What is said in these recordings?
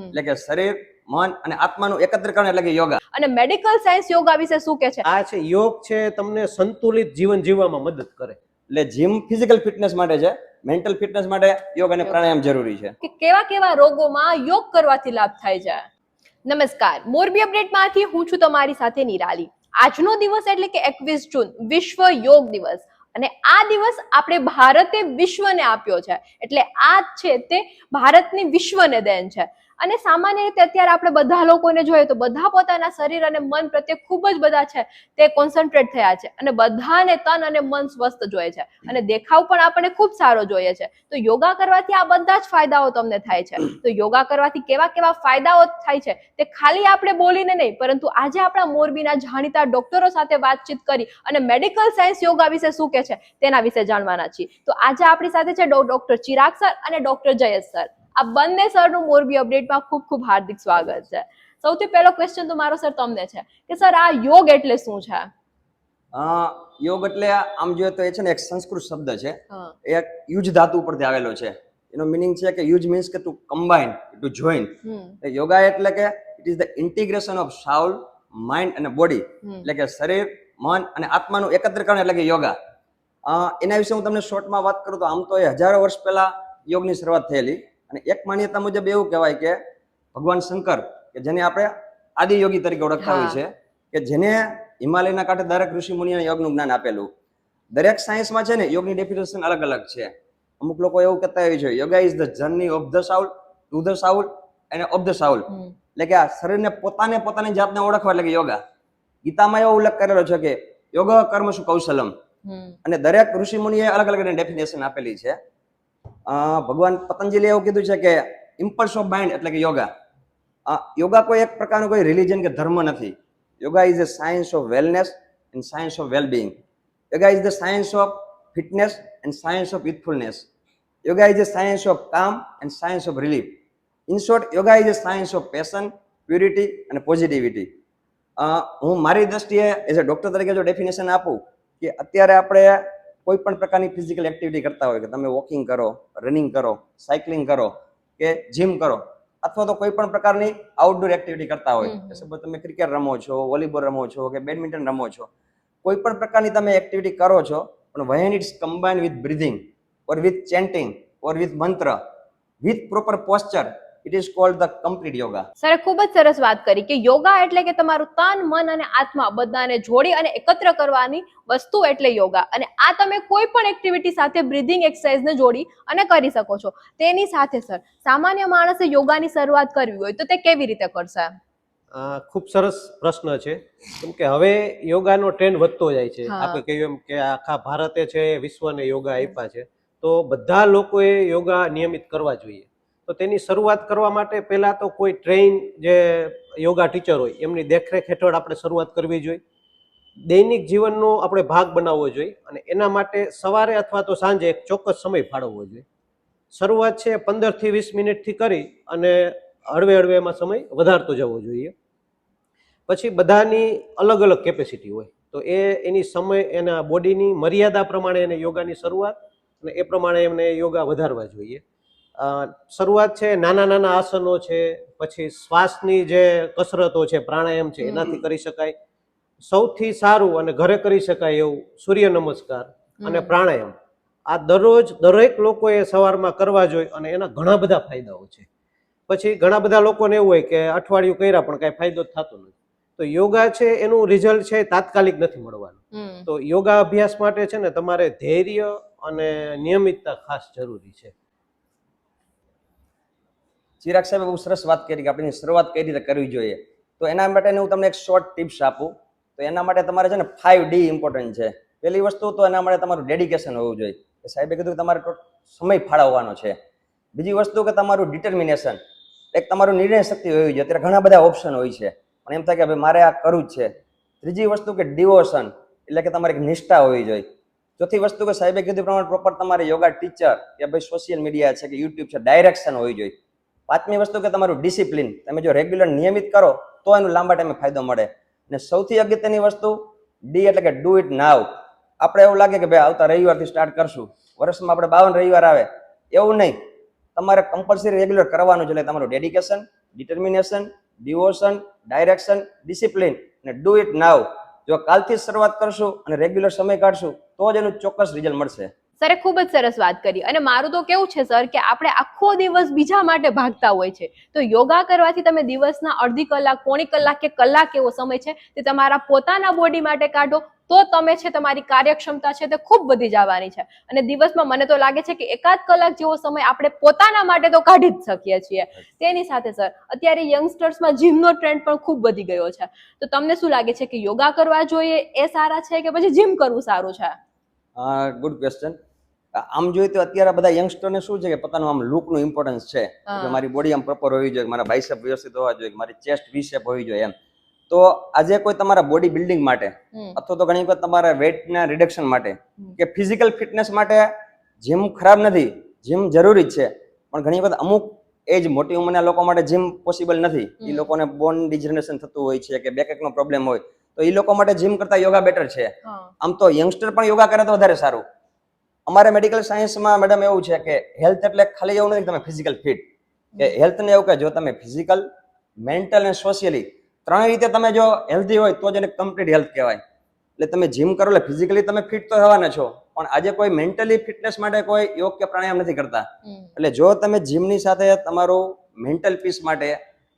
એટલે કે શરીર મન અને આત્માનું એકત્રીકરણ એટલે કે યોગા. અને મેડિકલ સાયન્સ યોગા વિશે શું કે છે? આ છે યોગ છે તમને સંતુલિત જીવન જીવવામાં મદદ કરે. એટલે જીમ ફિઝિકલ ફિટનેસ માટે છે મેન્ટલ ફિટનેસ માટે યોગ અને પ્રાણાયામ જરૂરી છે. કે કેવા કેવા રોગોમાં યોગ કરવાથી લાભ થાય છે? નમસ્કાર મોરબી અપડેટમાંથી હું છું તમારી સાથે નિરાલી. આજનો દિવસ એટલે કે એકવીસ જૂન વિશ્વ યોગ દિવસ. અને આ દિવસ આપણે ભારતે વિશ્વને આપ્યો છે. એટલે આ છે તે ભારતની વિશ્વને દેન છે. અને સામાન્ય રીતે અત્યારે આપણે બધા લોકોને જોઈએ તો બધા પોતાના શરીર અને મન પ્રત્યે ખૂબ જ બધા છે તે કોન્સન્ટ્રેટ થયા છે. અને બધાને તન અને મન સ્વસ્થ જોઈએ છે. અને દેખાવ પણ આપણને ખૂબ સારો જોઈએ છે. તો યોગા કરવાથી આ બધા જ ફાયદાઓ તમને થાય છે. તો યોગા કરવાથી કેવા કેવા ફાયદાઓ થાય છે તે ખાલી આપણે બોલીને નહીં, પરંતુ આજે આપણા મોરબીના જાણીતા ડોક્ટરો સાથે વાતચીત કરી અને મેડિકલ સાયન્સ યોગા વિશે શું કે છે તેના વિશે જાણવાના છીએ. તો આજે આપણી સાથે છે ડોક્ટર ચિરાગ સર અને ડોક્ટર જયેશ સર. આ બંને સરનું મોરબી અપડેટમાં ખૂબ ખૂબ હાર્દિક સ્વાગત છે. સૌથી પહેલો ક્વેશ્ચન તો મારો સર તમને છે કે સર આ યોગ એટલે શું છે? યોગ એટલે આમ જોઈએ તો એ છે ને એક સંસ્કૃત શબ્દ છે. એ એક યુજ ધાતુ ઉપરથી આવેલો છે. એનો મિનિંગ છે કે યુજ મીન્સ કે to combine to join yoga એટલે કે it is the integration of soul mind અને બોડી એટલે કે શરીર મન અને આત્માનું એકત્રીકરણ એટલે કે યોગા. એના વિશે હું તમને શોર્ટમાં વાત કરું તો આમ તો એ હજારો વર્ષ પહેલા યોગની શરૂઆત થયેલી. અને એક માન્યતા મુજબ એવું કહેવાય કે ભગવાન શંકર કે જેને આપણે આદિ યોગી તરીકે ઓળખતા હોય છે કે જેને હિમાલયના કાંઠે દરેક ઋષિ મુનિઓને યોગનું જ્ઞાન આપેલું. દરેક સાયન્સમાં છે ને યોગની ડેફિનેશન અલગ અલગ છે. અમુક લોકો એવું કહેતા હોય છે yoga is the journey of the soul to the soul અને ઓફ ધ સાઉલ એટલે કે આ શરીરને પોતાને પોતાની જાતને ઓળખવા એટલે કે યોગા. ગીતામાં એવો ઉલ્લેખ કરેલો છે કે યોગ કર્મ શું કૌશલમ? અને દરેક ઋષિ મુનિએ અલગ અલગ ડેફિનેશન આપેલી છે. ભગવાન પતંજલિએ એવું કીધું છે કે ઇમ્પલ્સ ઓફ માઇન્ડ એટલે કે યોગા. આ યોગા કોઈ એક પ્રકારનું કોઈ રિલિજન કે ધર્મ નથી. Yoga is a science of wellness and science of wellbeing yoga is the science of fitness and science of youthfulness yoga is a science of calm and science of relief in short yoga is a science of passion purity અને positivity હું મારી દ્રષ્ટિએ as a doctor તરીકે જો definition આપું કે અત્યારે આપણે કોઈ પણ પ્રકારની ફિઝિકલ એક્ટિવિટી કરતા હોય કે તમે વોકિંગ કરો રનિંગ કરો સાયકલિંગ કરો કે જીમ કરો અથવા તો કોઈ પણ પ્રકારની આઉટડોર એક્ટિવિટી કરતા હોય સપોઝ તમે ક્રિકેટ રમો છો વોલીબોલ રમો છો કે બેડમિન્ટન રમો છો કોઈ પણ પ્રકારની તમે એક્ટિવિટી કરો છો પણ when it's combine with breathing or with chanting or with mantra with proper posture it is called the complete yoga sir ખૂબ જ સરસ વાત કરી કે યોગા એટલે કે તમારું તન મન અને આત્મા બધાને જોડી અને એકત્ર કરવાની વસ્તુ એટલે યોગા. અને આ તમે કોઈ પણ એક્ટિવિટી સાથે બ્રીધિંગ એક્સરસાઇઝને જોડી અને કરી શકો છો. તેની સાથે સર સામાન્ય માણસે યોગાની શરૂઆત કરવી હોય તો તે કેવી રીતે કરશે? ખૂબ સરસ પ્રશ્ન છે. કેમ કે હવે યોગાનો ટ્રેન્ડ વધતો જાય છે. આપણે કહ્યું એમ કે આખા ભારતે છે વિશ્વને યોગા આપ્યા છે. તો બધા લોકોએ યોગા નિયમિત કરવા જોઈએ. તો તેની શરૂઆત કરવા માટે પહેલાં તો કોઈ ટ્રેન જે યોગા ટીચર હોય, એમની દેખરેખ હેઠળ આપણે શરૂઆત કરવી જોઈએ. દૈનિક જીવનનો આપણે ભાગ બનાવવો જોઈએ અને એના માટે સવારે અથવા તો સાંજે એક ચોક્કસ સમય ફાળવવો જોઈએ. શરૂઆત છે પંદરથી વીસ મિનિટથી કરી અને હળવે હળવે એમાં સમય વધારતો જવો જોઈએ. પછી બધાની અલગ અલગ કેપેસિટી હોય. તો એ એની સમય, એના બોડીની મર્યાદા પ્રમાણે એને યોગાની શરૂઆત અને એ પ્રમાણે એમને યોગા વધારવા જોઈએ. શરૂઆત છે નાના નાના આસનો છે પછી શ્વાસની જે કસરતો છે પ્રાણાયામ છે એનાથી કરી શકાય. સૌથી સારું અને ઘરે કરી શકાય એવું સૂર્ય નમસ્કાર અને પ્રાણાયામ. આ દરરોજ દરેક લોકોએ સવારમાં કરવા જોઈએ અને એના ઘણા બધા ફાયદાઓ છે. પછી ઘણા બધા લોકોને એવું હોય કે અઠવાડિયું કર્યા પણ કાંઈ ફાયદો થતો નથી. તો યોગા છે એનું રિઝલ્ટ છે તાત્કાલિક નથી મળવાનું. તો યોગા અભ્યાસ માટે છે ને તમારે ધૈર્ય અને નિયમિતતા ખાસ જરૂરી છે. ચિરાગ સાહેબે બહુ સરસ વાત કરી કે આપણે શરૂઆત કઈ રીતે કરવી જોઈએ. તો એના માટે હું તમને એક શોર્ટ ટિપ્સ આપું. તો એના માટે તમારે છે ને ફાઈવ ડી ઇમ્પોર્ટન્ટ છે. પહેલી વસ્તુ તો એના માટે તમારું ડેડિકેશન હોવું જોઈએ. સાહેબે કીધું કે તમારે સમય ફાળવવાનો છે. બીજી વસ્તુ કે તમારું ડિટર્મિનેશન એક તમારું નિર્ણય શક્તિ હોવી જોઈએ. અત્યારે ઘણા બધા ઓપ્શન હોય છે. પણ એમ થાય કે ભાઈ મારે આ કરવું જ છે. ત્રીજી વસ્તુ કે ડિવોશન એટલે કે તમારે નિષ્ઠા હોવી જોઈએ. ચોથી વસ્તુ કે સાહેબે કીધું પ્રમાણે પ્રોપર તમારે યોગા ટીચર કે ભાઈ સોશિયલ મીડિયા છે કે યુટ્યુબ છે ડાયરેક્શન હોવી જોઈએ. પાંચમી વસ્તુ કે તમારું ડિસિપ્લિન તમે જો રેગ્યુલર નિયમિત કરો, તો એનો લાંબા ટાઈમે ફાયદો મળે. અને સૌથી અગત્યની વસ્તુ ડી એટલે કે ડુ ઇટ નાવ આપણે એવું લાગે કે ભાઈ આવતા રવિવારથી સ્ટાર્ટ કરશું. વર્ષમાં આપણે બાવન રવિવાર આવે. એવું નહીં. તમારે કમ્પલસરી રેગ્યુલર કરવાનું છે, એટલે તમારું dedication determination devotion direction discipline અને ડુ ઇટ નાવ જો કાલથી શરૂઆત કરશું અને રેગ્યુલર સમય કાઢશું, તો જ એનું ચોક્કસ રિઝલ્ટ મળશે. સરે ખૂબ જ સરસ વાત કરી. અને મારું તો કેવું છે, સર, કે આપણે આખો દિવસ બીજા માટે ભાગતા હોય છે. તો યોગા કરવાથી તમે દિવસના અડધી કલાક, પોણી કલાક કે કલાક એવો સમય છે, તે તમારા પોતાના બોડી માટે કાઢો, તો તમે છે, તમારી કાર્યક્ષમતા છે, તે ખૂબ વધી જવાની છે. અને દિવસમાં મને તો લાગે છે કે એકાદ કલાક જેવો સમય આપણે પોતાના માટે તો કાઢી જ શકીએ છીએ. તેની સાથે, સર, અત્યારે યંગસ્ટર્સમાં જીમનો ટ્રેન્ડ પણ ખૂબ વધી ગયો છે. તો તમને શું લાગે છે કે યોગા કરવા જોઈએ એ સારા છે કે પછી જીમ કરવું સારું છે? ગુડ ક્વેશ્ચન આમ જોઈએ તો અત્યારે બધા યંગસ્ટરને શું છે કે પોતાનું આમ લુકનું ઇમ્પોર્ટન્સ છે. કે મારી બોડી આમ પ્રોપર હોવી જોઈએ મારા બાઇસેપ વ્યવસ્થિત હોવા જોઈએ મારી ચેસ્ટ વી શેપ હોવી જોઈએ એમ. તો આજે કોઈ તમારા બોડી બિલ્ડિંગ માટે અથવા તો ઘણી વખત તમારા વેટના રિડક્શન માટે કે ફિઝિકલ ફિટનેસ માટે જીમ ખરાબ નથી જીમ જરૂરી જ છે. પણ ઘણી વખત અમુક એજ મોટી ઉંમરના લોકો માટે જીમ પોસિબલ નથી. એ લોકોને બોન ડિજનરેશન થતું હોય છે કે બેકનો પ્રોબ્લેમ હોય તો એ લોકો માટે જીમ કરતા યોગા બેટર છે. આમ તો યંગસ્ટર પણ યોગા કરે તો વધારે સારું. અમારે મેડિકલ સાયન્સમાં મેડમ એવું છે કે હેલ્થ એટલે ખાલી એવું નથી તમે ફિઝિકલ ફિટ કે હેલ્થ ને એવું કે જો તમે ફિઝિકલ મેન્ટલ અને સોશિયલી ત્રણ રીતે તમે જો હેલ્ધી હોય તો જ એને કમ્પ્લીટ હેલ્થ કહેવાય. એટલે તમે જીમ કરો એટલે ફિઝિકલી તમે ફિટ તો થવાના છો પણ આજે કોઈ મેન્ટલી ફિટનેસ માટે કોઈ યોગ કે પ્રાણાયામ નથી કરતા. એટલે જો તમે જીમની સાથે તમારું મેન્ટલ પીસ માટે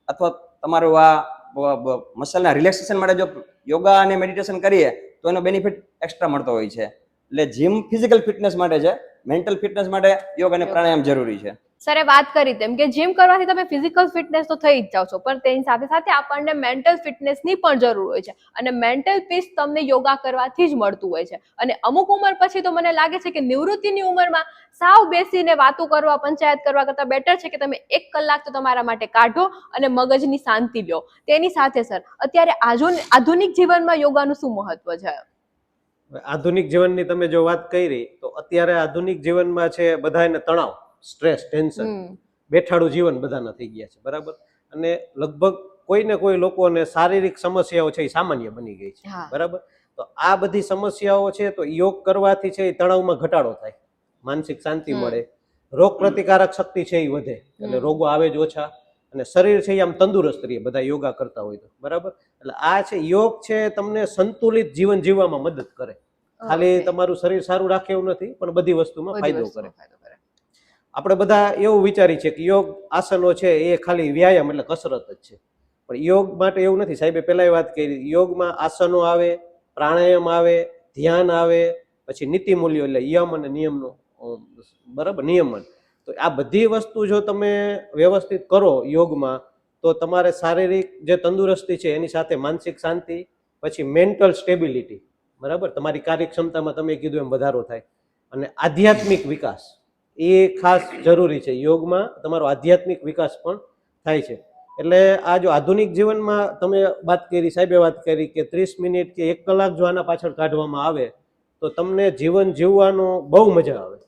અથવા તમારું આ મસલના રિલેક્સેશન માટે જો યોગા અને મેડિટેશન કરીએ તો એનો બેનિફિટ એક્સ્ટ્રા મળતો હોય છે. એટલે જીમ ફિઝિકલ ફિટનેસ માટે છે મેન્ટલ ફિટનેસ માટે યોગ અને પ્રાણાયામ જરૂરી છે. સરે વાત કરી તેમ કે જીમ કરવાથી તમે ફિઝિકલ ફિટનેસ તો થઈ જ જાવ છો પણ તેની સાથે સાથે આપણને મેન્ટલ ફિટનેસની પણ જરૂર હોય છે અને મેન્ટલ પીસ તમને યોગા કરવાથી જ મળતું હોય છે. અને અમુક ઉંમર પછી તો મને લાગે છે કે નિવૃત્તિની ઉંમરમાં સાવ બેસીને વાતો કરવા પંચાયત કરવા કરતાં બેટર છે કે તમે એક કલાક તો તમારા માટે કાઢો અને મગજની શાંતિ લો. તેની સાથે સર અત્યારે આધુનિક જીવનમાં યોગાનું શું મહત્વ છે? આધુનિક જીવનની તમે જો વાત કરી તો અત્યારે આધુનિક જીવનમાં છે બધાને તણાવ સ્ટ્રેસ ટેન્શન બેઠાડું જીવન બધાના થઈ ગયા છે બરાબર? અને લગભગ કોઈ ને કોઈ લોકોને શારીરિક સમસ્યાઓ છે એ સામાન્ય બની ગઈ છે બરાબર? તો આ બધી સમસ્યાઓ છે તો યોગ કરવાથી છે એ તણાવમાં ઘટાડો થાય માનસિક શાંતિ મળે રોગ પ્રતિકારક શક્તિ છે એ વધે એટલે રોગો આવે જ ઓછા અને શરીર છે એ આમ તંદુરસ્ત રહે બધા યોગા કરતા હોય તો બરાબર? એટલે આ છે યોગ છે તમને સંતુલિત જીવન જીવવામાં મદદ કરે. ખાલી તમારું શરીર સારું રાખે એવું નથી પણ બધી વસ્તુમાં ફાયદો કરે. આપણે બધા એવું વિચારી છે કે યોગ આસનો છે એ ખાલી વ્યાયામ એટલે કસરત જ છે. પણ યોગ માટે એવું નથી. સાહેબે પહેલા વાત કરી યોગમાં આસનો આવે પ્રાણાયામ આવે ધ્યાન આવે પછી નીતિ મૂલ્યો એટલે યમ અને નિયમનો બરાબર નિયમન. તો આ બધી વસ્તુ જો તમે વ્યવસ્થિત કરો યોગમાં તો તમારે શારીરિક જે તંદુરસ્તી છે, એની સાથે માનસિક શાંતિ, પછી મેન્ટલ સ્ટેબિલિટી, બરાબર? તમારી કાર્યક્ષમતામાં તમે કીધું એમ વધારો થાય. અને આધ્યાત્મિક વિકાસ, એ ખાસ જરૂરી છે. યોગમાં તમારો આધ્યાત્મિક વિકાસ પણ થાય છે. એટલે આ જો આધુનિક જીવનમાં તમે વાત કરી, સાહેબે વાત કરી કે ત્રીસ મિનિટ કે એક કલાક જો આના પાછળ કાઢવામાં આવે, તો તમને જીવન જીવવાનો બહુ મજા આવે.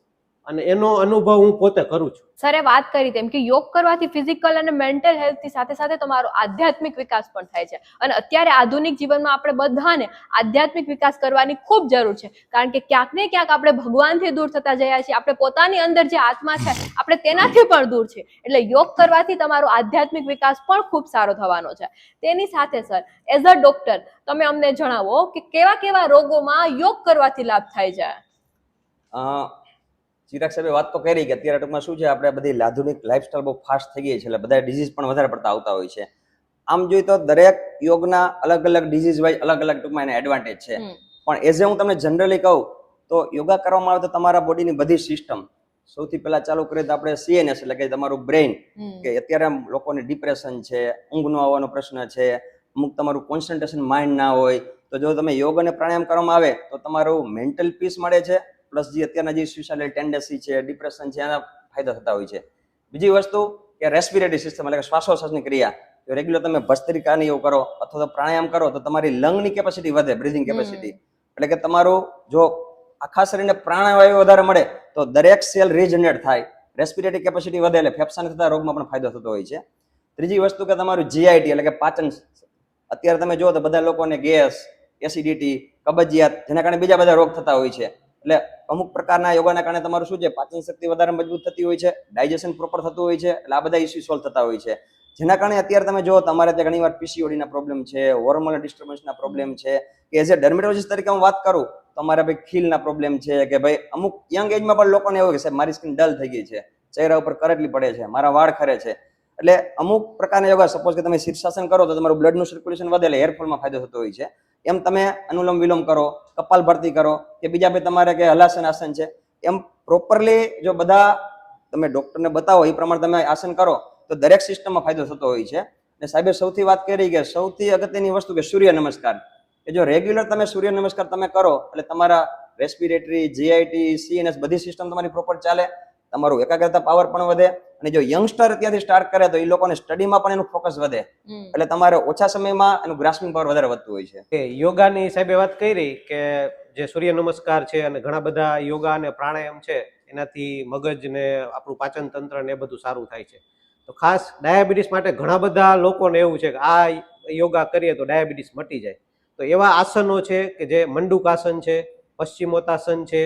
અને એનો અનુભવ હું પોતે કરું છું. સરે વાત કરી તેમ કે યોગ કરવાથી ફિઝિકલ અને મેન્ટલ હેલ્થની સાથે સાથે તમારો આધ્યાત્મિક વિકાસ પણ થાય છે. અને અત્યારે આધુનિક જીવનમાં આપણે બધાને આધ્યાત્મિક વિકાસ કરવાની ખૂબ જરૂર છે. કારણ કે ક્યાંક ને ક્યાંક આપણે ભગવાનથી દૂર થતા જયા છીએ. આપણે પોતાની અંદર જે આત્મા છે આપણે તેનાથી પણ દૂર છે. એટલે યોગ કરવાથી તમારો આધ્યાત્મિક વિકાસ પણ ખૂબ સારો થવાનો છે. તેની સાથે સર એઝ અ ડોક્ટર તમે અમને જણાવો કે કેવા કેવા રોગોમાં યોગ કરવાથી લાભ થાય છે? અ, ચિરાગ સાહેબે વાત તો કરી કે અત્યારે ટૂંકમાં શું છે આપણે બધી આધુનિક લાઈફસ્ટાઈલ બહુ ફાસ્ટ થઈ ગઈ છે એટલે બધા ડિઝીઝ પણ વધારે પડતા આવતા હોય છે. આમ જોઈએ તો દરેક યોગના અલગ અલગ ડિઝીઝ વાઇઝ અલગ અલગ ટૂંકમાં એના એડવાન્ટેજ છે. પણ એઝ એ હું તમને જનરલી કહું તો યોગા કરવામાં આવે તો તમારા બોડીની બધી સિસ્ટમ સૌથી પહેલા ચાલુ કરીએ તો આપણે સીએનએસ એટલે કે તમારું બ્રેઇન કે અત્યારે લોકોને ડિપ્રેશન છે ઊંઘ ન આવવાનો પ્રશ્ન છે અમુક તમારું કોન્સન્ટ્રેશન માઇન્ડ ના હોય તો જો તમે યોગ અને પ્રાણાયામ કરવામાં આવે તો તમારું મેન્ટલ પીસ મળે છે પ્લસ જે અત્યારના જે સુસાઇડલ ટેન્ડન્સી છે ડિપ્રેશન છે એના ફાયદા થતા હોય છે. બીજી વસ્તુ કે રેસ્પિરેટરી સિસ્ટમ એટલે કે શ્વાસોશ્વાસની ક્રિયા. જો રેગ્યુલર તમે ભસ્ત્રિકાની એવું કરો અથવા તો પ્રાણાયામ કરો તો તમારી લંગની કેપેસિટી વધે બ્રિધિંગ કેપેસિટી એટલે કે તમારું જો આખા શરીરને પ્રાણવાયુ વધારે મળે તો દરેક સેલ રીજનરેટ થાય. રેસ્પિરેટરી કેપેસિટી વધે એટલે ફેફસાને થતા રોગમાં પણ ફાયદો થતો હોય છે. ત્રીજી વસ્તુ કે તમારું જીઆઈટી એટલે કે પાચન અત્યારે તમે જુઓ તો બધા લોકોને ગેસ એસિડિટી કબજિયાત જેના કારણે બીજા બધા રોગ થતા હોય છે. એટલે અમુક પ્રકારના યોગાના કારણે તમારું શું છે? પાચન શક્તિ વધારે મજબૂત થતી હોય છે, ડાયજેશન પ્રોપર થતું હોય છે, એટલે આ બધા ઇસ્યુ સોલ્વ થતા હોય છે. જેના કારણે અત્યારે તમે જો તમારે ત્યાં ઘણીવાર વાર પીસીઓડીના પ્રોબ્લેમ છે હોર્મોનલ ડિસ્ટર્બન્સના પ્રોબ્લેમ છે, કે એઝ એ ડર્મેટોલોજીસ્ટ તરીકે હું વાત કરું, તો અમારે ભાઈ ખીલના પ્રોબ્લેમ છે, કે ભાઈ અમુક યંગ એજમાં પણ લોકોને એવું કે સાહેબ, મારી સ્કિન ડલ થઈ ગઈ છે, ચહેરા ઉપર કરટલી પડે છે, મારા વાળ ખરે છે. એટલે અમુક પ્રકારના યોગા સપોઝ કે તમે શીર્ષાસન કરો તો તમારું બ્લડનું સર્ક્યુલેશન વધે એટલે હેરફોલમાં ફાયદો થતો હોય છે. એમ તમે અનુલોમ વિલોમ કરો, કપાલ ભરતી કરો, કે બીજા ભાઈ તમારે કે હલાસન આસન છે, એમ પ્રોપરલી જો બધા તમે ડોક્ટરને બતાવો, એ પ્રમાણે તમે આસન કરો, તો દરેક સિસ્ટમમાં ફાયદો થતો હોય છે. અને સાહેબે સૌથી વાત કરી કે સૌથી અગત્યની વસ્તુ કે સૂર્ય નમસ્કાર. કે જો રેગ્યુલર તમે સૂર્ય નમસ્કાર તમે કરો, એટલે તમારા રેસ્પિરેટરી જીઆઈટી સીએનએસ બધી સિસ્ટમ તમારી પ્રોપર ચાલે. તમારું એકાગ્રતા પાવર પણ વધે અને જો યંગસ્ટર ત્યાંથી સ્ટાર્ટ કરે તો એ લોકોને સ્ટડીમાં પણ એનું ફોકસ વધે. એટલે તમારે ઓછા સમયમાં એનું ગ્રાસ્પિંગ પાવર વધારે વધતું હોય છે. કે યોગાની સાહેબે વાત કરી કે જે સૂર્ય નમસ્કાર છે અને ઘણા બધા યોગા અને પ્રાણાયામ છે એનાથી મગજ ને આપણું પાચન તંત્ર ને એ બધું સારું થાય છે. તો ખાસ ડાયાબિટીસ માટે ઘણા બધા લોકોને એવું છે કે આ યોગા કરીએ તો ડાયાબિટીસ મટી જાય. તો એવા આસનો છે કે જે મંડુકાસન છે પશ્ચિમોત્તાસન છે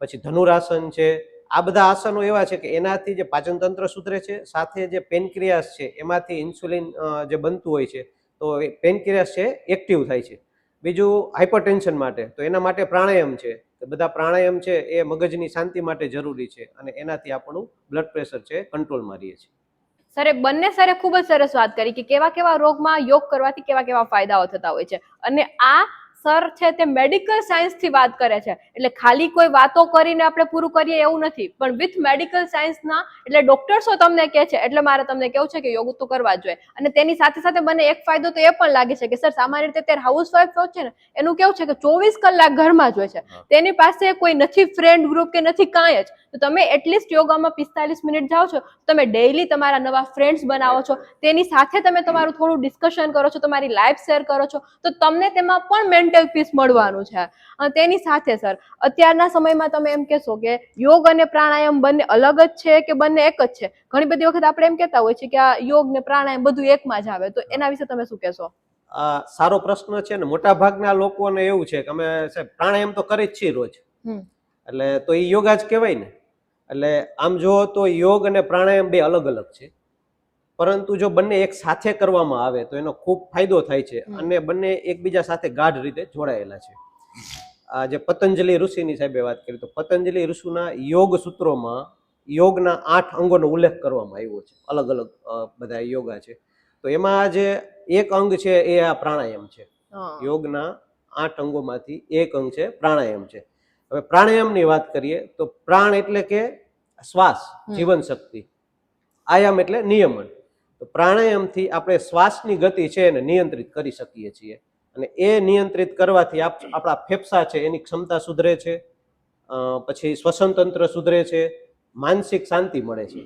પછી ધનુરાસન છે આ બધા આસનો એવા છે કે એનાથી જે પાચન તંત્ર સુધરે છે, સાથે જે પેનક્રિયાસ છે, એમાંથી ઇન્સ્યુલિન જે બનતું હોય છે, તો પેનક્રિયાસ છે એક્ટિવ થાય છે. બીજું હાઇપરટેન્શન માટે, તો એના માટે પ્રાણાયામ છે. બધા પ્રાણાયામ છે એ મગજની શાંતિ માટે જરૂરી છે અને એનાથી આપણું બ્લડ પ્રેશર છે કંટ્રોલમાં રહીએ છીએ સરે બંને સરે ખૂબ જ સરસ વાત કરી કે કેવા કેવા રોગમાં યોગ કરવાથી કેવા કેવા ફાયદાઓ થતા હોય છે. અને આ સર છે તે મેડિકલ સાયન્સથી વાત કરે છે. એટલે ખાલી કોઈ વાતો કરીને આપણે પૂરું કરીએ એવું નથી. પણ વિથ મેડિકલ સાયન્સના એટલે ડોક્ટર્સો તમને કહે છે. એટલે મારે તમને કેવું છે કે યોગ તો કરવા જોઈએ. અને તેની સાથે સાથે મને એક ફાયદો તો એ પણ લાગે છે કે સર સામાન્ય રીતે અત્યારે હાઉસવાઈફ છે ને એનું કેવું છે કે ચોવીસ કલાક ઘરમાં જ હોય છે. તેની પાસે કોઈ નથી ફ્રેન્ડ ગ્રુપ કે નથી કાંઈ જ. તો તમે એટલીસ્ટ યોગામાં પિસ્તાલીસ મિનિટ જાઓ છો. તમે ડેઈલી તમારા નવા ફ્રેન્ડ્સ બનાવો છો. તેની સાથે તમે તમારું થોડું ડિસ્કશન કરો છો તમારી લાઈફ શેર કરો છો. તો તમને તેમાં પણ મેન્ટલ પીસ મળવાનું છે. અને તેની સાથે સર અત્યારના સમયમાં તમે એમ કહેશો કે યોગ અને પ્રાણાયામ બંને અલગ જ છે કે બંને એક જ છે? ઘણી બધી વખત આપણે એમ કહેતા હોય છે કે આ યોગ ને પ્રાણાયામ બધું એકમાં જ આવે. તો એના વિશે તમે શું કહેશો? આ સારો પ્રશ્ન છે ને. મોટા ભાગના લોકોને એવું છે કે અમે સાહેબ પ્રાણાયામ તો કરી જ છીએ રોજ. એટલે તો એ યોગા જ કહેવાય ને. એટલે આમ જુઓ તો યોગ અને પ્રાણાયામ બે અલગ અલગ છે. પરંતુ જો બંને એક સાથે કરવામાં આવે તો એનો ખૂબ ફાયદો થાય છે અને બંને એકબીજા સાથે ગાઢ રીતે જોડાયેલા છે. આ જે પતંજલિ ઋષિની સાહેબે વાત કરી તો પતંજલિ ઋષિના યોગ સૂત્રોમાં યોગના આઠ અંગોનો ઉલ્લેખ કરવામાં આવ્યો છે. અલગ અલગ બધા યોગા છે. તો એમાં જે એક અંગ છે એ આ પ્રાણાયામ છે. યોગના આઠ અંગોમાંથી એક અંગ છે પ્રાણાયામ છે. હવે પ્રાણાયામની વાત કરીએ તો પ્રાણ એટલે કે શ્વાસ જીવન શક્તિ. આયામ એટલે નિયમન. તો પ્રાણાયામથી આપણે શ્વાસની ગતિ છે એને નિયંત્રિત કરી શકીએ છીએ. અને એ નિયંત્રિત કરવાથી આપ- આપણા ફેફસા છે એની ક્ષમતા સુધરે છે પછી શ્વસન તંત્ર સુધરે છે માનસિક શાંતિ મળે છે.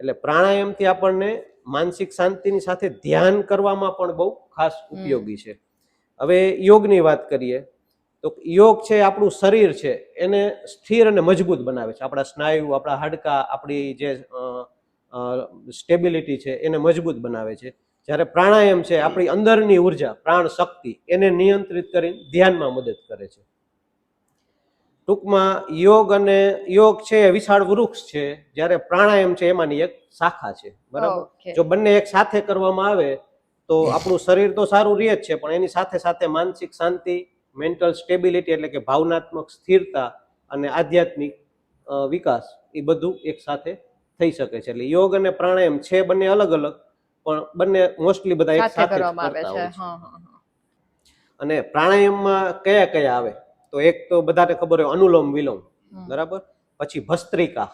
એટલે પ્રાણાયામથી આપણને માનસિક શાંતિની સાથે ધ્યાન કરવામાં પણ બહુ ખાસ ઉપયોગી છે. હવે યોગની વાત કરીએ તો યોગ છે આપણું શરીર છે એને સ્થિર અને મજબૂત બનાવે છે. આપણા સ્નાયુ આપણા હાડકા આપણી જે સ્ટેબિલિટી છે એને મજબૂત બનાવે છે. જ્યારે પ્રાણાયામ છે આપણી અંદરની ઊર્જા પ્રાણ શક્તિ એને નિયંત્રિત કરીને ધ્યાનમાં મદદ કરે છે. ટૂંકમાં યોગ અને યોગ છે એ વિશાળ વૃક્ષ છે. જ્યારે પ્રાણાયામ છે એમાંની એક શાખા છે. બરાબર? જો બંને એક સાથે કરવામાં આવે તો આપણું શરીર તો સારું રહે જ છે પણ એની સાથે સાથે માનસિક શાંતિ મેન્ટલ સ્ટેબિલિટી એટલે કે ભાવનાત્મક સ્થિરતા અને આધ્યાત્મિક અ, વિકાસ એ બધું એક સાથે થઈ શકે છે. એટલે યોગ અને પ્રાણાયામ છે બંને અલગ અલગ પણ બંને મોસ્ટલી બધા એક સાથે કરવામાં આવે છે. અને પ્રાણાયામમાં કયા કયા આવે? તો એક તો બધાને ખબર હોય અનુલોમ વિલોમ બરાબર? પછી ભસ્ત્રિકા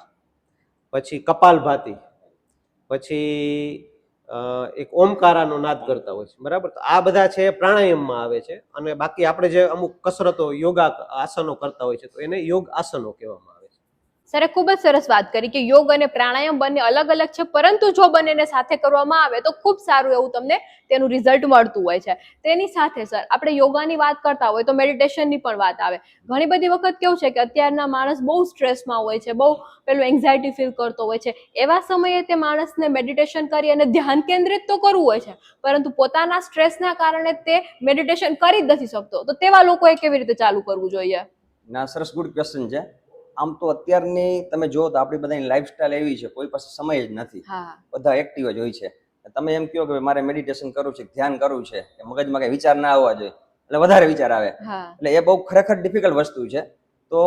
પછી કપાલભાતી પછી એક ઓમકારાનો નાદ કરતા હોય છે બરાબર? તો આ બધા છે પ્રાણાયામમાં આવે છે. અને બાકી આપણે જે અમુક કસરતો યોગા આસનો કરતા હોય છે તો એને યોગ આસનો કહેવામાં સરે ખૂબ જ સરસ વાત કરી કે યોગ અને પ્રાણાયામ બંને અલગ અલગ છે, પરંતુ જો બંનેને સાથે કરવામાં આવે તો ખૂબ સારું એવું તમને તેનું રિઝલ્ટ મળતું હોય છે. તેની સાથે સર, આપણે યોગાની વાત કરતા હોય તો મેડિટેશનની પણ વાત આવે. ઘણી બધી વખત કેવું છે કે અત્યારના માણસ બહુ સ્ટ્રેસમાં હોય છે, બહુ પેલું એન્ઝાયટી ફીલ કરતો હોય છે. એવા સમયે તે માણસને મેડિટેશન કરી અને ધ્યાન કેન્દ્રિત તો કરવું હોય છે, પરંતુ પોતાના સ્ટ્રેસના કારણે તે મેડિટેશન કરી જ નથી શકતો. તો તેવા લોકોએ કેવી રીતે ચાલુ કરવું જોઈએ? ના, સરસ ગુડ ક્વેશ્ચન છે. આમ તો અત્યારની તમે જુઓ તો આપણી બધાની લાઈફસ્ટાઈલ એવી છે કોઈ પાસે સમય જ નથી. બધા એક્ટિવ જ હોય છે. તમે એમ કહો કે મારે મેડિટેશન કરવું છે ધ્યાન કરવું છે કે મગજમાં કઈ વિચાર ના આવવા જોઈએ એટલે વધારે વિચાર આવે. એટલે એ બહુ ખરેખર ડિફિકલ્ટ વસ્તુ છે. તો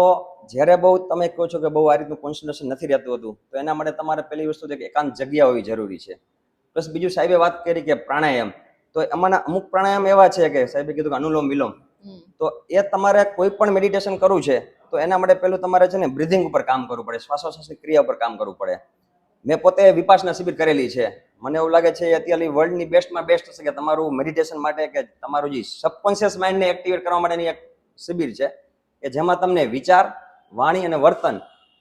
જ્યારે બહુ તમે કહો છો કે બહુ આ રીતનું કોન્સન્ટ્રેશન નથી રહેતું હતું તો એના માટે તમારે પહેલી વસ્તુ છે કે એકાંત જગ્યા હોવી જરૂરી છે. પ્લસ બીજું સાહેબે વાત કરી કે પ્રાણાયામ. તો એમાંના અમુક પ્રાણાયામ એવા છે કે સાહેબે કીધું કે અનુલોમ વિલોમ. તો એ તમારે કોઈ પણ મેડિટેશન કરવું છે તો એના માટે પહેલું તમારે છે ને બ્રિધિંગ ઉપર કામ કરવું પડે શ્વાસોશ્વાસની ક્રિયા ઉપર કામ કરવું પડે. મેં પોતે વિપાસના શિબિર કરેલી છે. મને એવું લાગે છે અત્યારે વર્લ્ડની બેસ્ટમાં બેસ્ટ છે કે તમારું મેડિટેશન માટે કે તમારું જે સબકોન્શિયસ માઇન્ડને એક્ટિવેટ કરવા માટેની એક શિબિર છે, કે જેમાં તમને વિચાર, વાણી અને વર્તન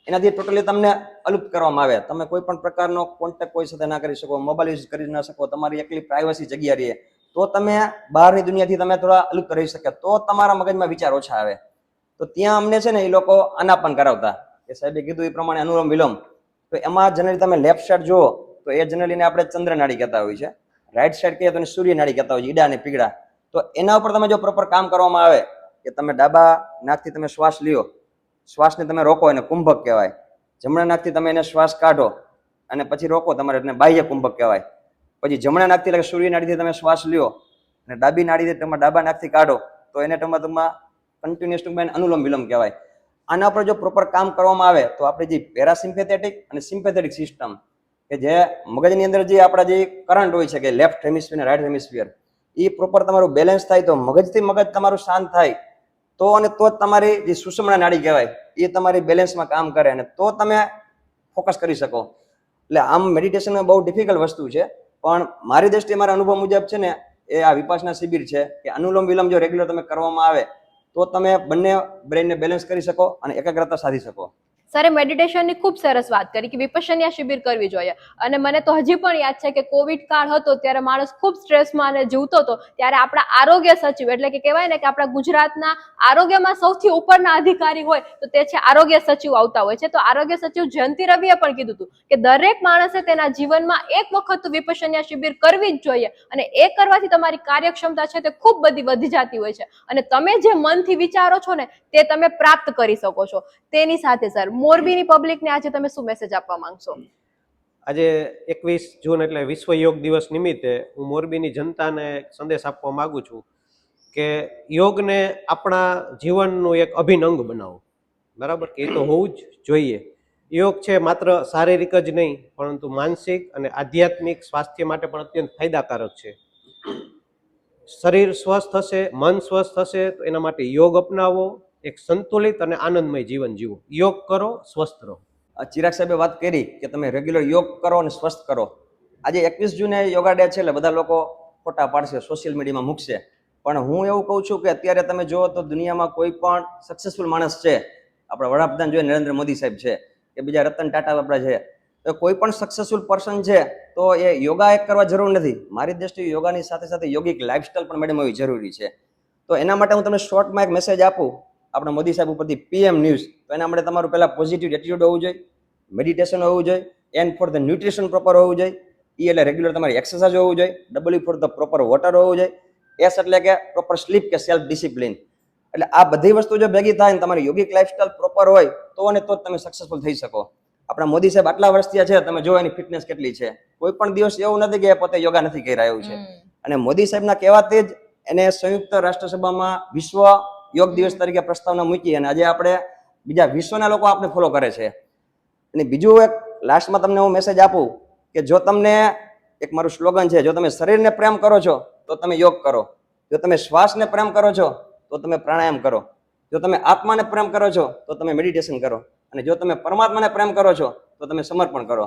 એનાથી ટોટલી તમને અલુપ્ત કરવામાં આવે. તમે કોઈ પણ પ્રકારનો કોન્ટેક્ટ કોઈ સાથે ના કરી શકો મોબાઈલ યુઝ કરી ના શકો, તમારી એકલી પ્રાઇવસી જગ્યા રહે. તો તમે બહારની દુનિયાથી તમે થોડા અલુપ્ત રહી શકે તો તમારા મગજમાં વિચાર ઓછા આવે. તો ત્યાં અમને છે ને એ લોકો અનાપન કરાવતા. કે સાહેબે કીધું એ પ્રમાણે અનુલોમ વિલોમ. તો એમાં જનરલી તમે લેફ્ટ સાઈડ જુઓ, તો એ જનરલીને આપણે ચંદ્ર નાડી કહેતા હોય છે. રાઈટ સાઈડ કહીએ તો સૂર્યનાળી કહેતા હોય છે, ઈડા અને પીગડા તો એના ઉપર તમે જો પ્રોપર કામ કરવામાં આવે, કે તમે ડાબા નાકથી તમે શ્વાસ લ્યો. શ્વાસને તમે રોકો એને કુંભક કહેવાય. જમણા નાકથી તમે એને શ્વાસ કાઢો અને પછી રોકો તમારે એને બાહ્ય કુંભક કહેવાય. પછી જમણા નાકથી એટલે સૂર્ય નાડીથી તમે શ્વાસ લ્યો અને ડાબી નાડીથી તમે ડાબા નાકથી કાઢો, તો એને ટૂંકમાં તમારા કન્ટિન્યુઅસ ટૂંકમાં અનુલોમ વિલોમ કહેવાય. આના પર જો પ્રોપર કામ કરવામાં આવે, તો આપણી જે પેરાસિમ્પેથેટિક અને સિમ્પેથેટિક સિસ્ટમ કે જે મગજની અંદર જે આપણા જે કરંટ હોય છે, કે લેફ્ટ હેમિસ્ફિયર અને રાઈટ હેમિસ્ફિયર એ પ્રોપર તમારું બેલેન્સ થાય, તો મગજથી મગજ તમારું શાંત થાય, તો અને તો જ તમારી જે સુષમણા નાડી કહેવાય એ તમારી બેલેન્સમાં કામ કરે અને તો તમે ફોકસ કરી શકો. એટલે આમ મેડિટેશન બહુ ડિફિકલ્ટ વસ્તુ છે, પણ મારી દ્રષ્ટિએ મારા અનુભવ મુજબ છે ને, એ આ વિપાસના શિબિર છે કે અનુલોમ વિલોમ જો રેગ્યુલર તમે કરવામાં આવે તો તમે બંને બ્રેનને બેલેન્સ કરી શકો અને એકાગ્રતા સાધી શકો. સરે મેડિટેશનની ખૂબ સરસ વાત કરી કે વિપશ્યના શિબિર કરવી જોઈએ. અને મને તો હજી પણ યાદ છે કે કોવિડ કાળ હતો ત્યારે માણસ ખૂબ સ્ટ્રેસમાં અને જીવતો હતો, ત્યારે આપણા આરોગ્ય સચિવ એટલે કે કહેવાય ને કે આપણા ગુજરાતના આરોગ્યમાં સૌથી ઉપરના અધિકારી હોય તો તે છે આરોગ્ય સચિવ આવતા હોય છે. તો આરોગ્ય સચિવ જયંતિ રવિએ પણ કીધું હતું કે દરેક માણસે તેના જીવનમાં એક વખત વિપસન્યા શિબિર કરવી જ જોઈએ અને એ કરવાથી તમારી કાર્યક્ષમતા છે તે ખૂબ બધી વધી જતી હોય છે. અને તમે જે મનથી વિચારો છો ને તે તમે પ્રાપ્ત કરી શકો છો. તેની સાથે સર મોરબીની પબ્લિકને આજે તમે શું મેસેજ આપવા માંગશો? આજે એકવીસ જૂન એટલે વિશ્વ યોગ દિવસ નિમિત્તે હું મોરબીની જનતાને સંદેશ આપવા માગું છું કે યોગને આપણા જીવનનું એક અભિન્ન અંગ બનાવો. બરાબર? એ તો હોવું જ જોઈએ. યોગ છે માત્ર શારીરિક જ નહીં, પરંતુ માનસિક અને આધ્યાત્મિક સ્વાસ્થ્ય માટે પણ અત્યંત ફાયદાકારક છે. શરીર સ્વસ્થ થશે, મન સ્વસ્થ થશે, તો એના માટે યોગ અપનાવો. એક સંતુલિત અને આનંદમય જીવન જીવો. યોગ કરો, સ્વસ્થ રહો. ચિરાગ સાહેબે વાત કરી કે તમે રેગ્યુલર યોગ કરો અને સ્વસ્થ કરો. આજે એકવીસ જૂને યોગા ડે છે એટલે બધા લોકો ફોટા પાડશે સોશિયલ મીડિયામાં મૂકશે. પણ હું એવું કહું છું કે અત્યારે તમે જુઓ તો દુનિયામાં કોઈ પણ સક્સેસફુલ માણસ છે, આપણા વડાપ્રધાન જોઈએ નરેન્દ્ર મોદી સાહેબ છે, કે બીજા રતન ટાટા આપણા છે, તો કોઈ પણ સક્સેસફુલ પર્સન છે, તો એ યોગા એક કરવા જરૂર નથી. મારી દ્રષ્ટિએ યોગાની સાથે સાથે યોગિક લાઇફસ્ટાઈલ પણ મેડમ હોવી જરૂરી છે. તો એના માટે હું તમને શોર્ટમાં એક મેસેજ આપું. આપણા મોદી સાહેબ ઉપરથી પીએમ ન્યૂઝ તો એના માટે તમારું પહેલાં પોઝિટિવ એટીટ્યુડ હોવું જોઈએ મેડિટેશન હોવું જોઈએ and for the nutrition proper હોવું જોઈએ ઈ એટલે રેગ્યુલર તમારી એક્સરસાઇઝ હોવું જોઈએ W for the proper water હોવું જોઈએ એસ એટલે કે પ્રોપર સ્લીપ કે સેલ્ફ ડિસિપ્લિન એટલે આ બધી વસ્તુ જો ભેગી થાય ને તમારી યોગિક લાઇફસ્ટાઈલ પ્રોપર હોય તો અને તો જ તમે સક્સેસફુલ થઈ શકો. આપણા મોદી સાહેબ આટલા વર્ષથી છે તમે જો એની ફિટનેસ કેટલી છે. કોઈ પણ દિવસ એવું નથી કે પોતે યોગા નથી કરી રહ્યું છે. અને મોદી સાહેબના કહેવાથી જ એને સંયુક્ત રાષ્ટ્રસભામાં વિશ્વ યોગ દિવસ તરીકે પ્રસ્તાવના મૂકી અને આજે આપણે બીજા વિશ્વના લોકો આપણે ફોલો કરે છે. અને બીજું એક લાસ્ટમાં તમને હું મેસેજ આપું કે જો તમને એક મારું સ્લોગન છે, જો તમે શરીરને પ્રેમ કરો છો, તો તમે યોગ કરો. જો તમે શ્વાસને પ્રેમ કરો છો, તો તમે પ્રાણાયામ કરો. જો તમે આત્માને પ્રેમ કરો છો, તો તમે મેડિટેશન કરો. અને જો તમે પરમાત્માને પ્રેમ કરો છો, તો તમે સમર્પણ કરો.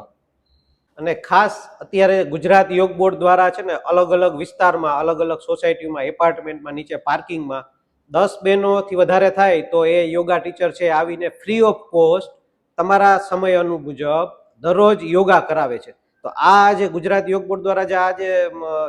અને ખાસ અત્યારે ગુજરાત યોગ બોર્ડ દ્વારા છે ને અલગ અલગ વિસ્તારમાં, અલગ અલગ સોસાયટીમાં એપાર્ટમેન્ટમાં નીચે પાર્કિંગમાં દસ બહેનોથી વધારે થાય તો એ યોગા ટીચર છે આવીને ફ્રી ઓફ કોસ્ટ તમારા સમય અનુમુજબ દરરોજ યોગા કરાવે છે. તો આ જે ગુજરાત યોગ બોર્ડ દ્વારા જે આ જે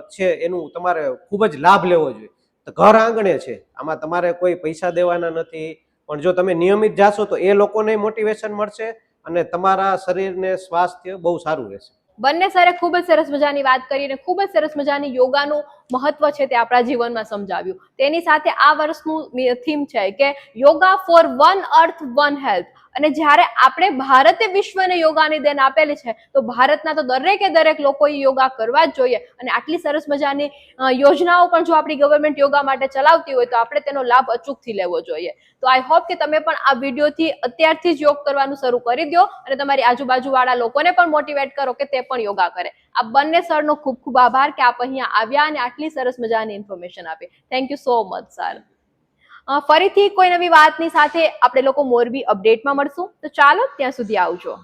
છે એનું તમારે ખૂબ જ લાભ લેવો જોઈએ. તો ઘર આંગણે છે. આમાં તમારે કોઈ પૈસા દેવાના નથી. પણ જો તમે નિયમિત જાશો તો એ લોકોને મોટિવેશન મળશે અને તમારા શરીરને સ્વાસ્થ્ય બહુ સારું રહેશે. બંને સરે ખૂબ જ સરસ મજાની વાત કરી અને ખૂબ જ સરસ મજાની યોગાનું મહત્વ છે તે આપણા જીવનમાં સમજાવ્યું. તેની સાથે આ વર્ષનું થીમ છે કે yoga for one earth one health અને જ્યારે આપણે ભારતે વિશ્વને યોગાની દેન આપેલી છે, તો ભારતના તો દરેકે દરેક લોકોએ યોગા કરવા જ જોઈએ. અને આટલી સરસ મજાની યોજનાઓ પણ જો આપણી ગવર્મેન્ટ યોગા માટે ચલાવતી હોય, તો આપણે તેનો લાભ અચૂકથી લેવો જોઈએ. તો આઈ હોપ કે તમે પણ આ વિડીયોથી અત્યારથી જ યોગ કરવાનું શરૂ કરી દો અને તમારી આજુબાજુવાળા લોકોને પણ મોટિવેટ કરો કે તે પણ યોગા કરે. આ બંને સરનો ખૂબ ખૂબ આભાર કે આપ અહીંયા આવ્યા અને આટલી સરસ મજાની ઇન્ફોર્મેશન આપી. Thank you so much sir ફરીથી કોઈ નવી વાતની સાથે આપણે લોકો મોરબી અપડેટમાં મળશું. તો ચાલો, ત્યાં સુધી આવજો.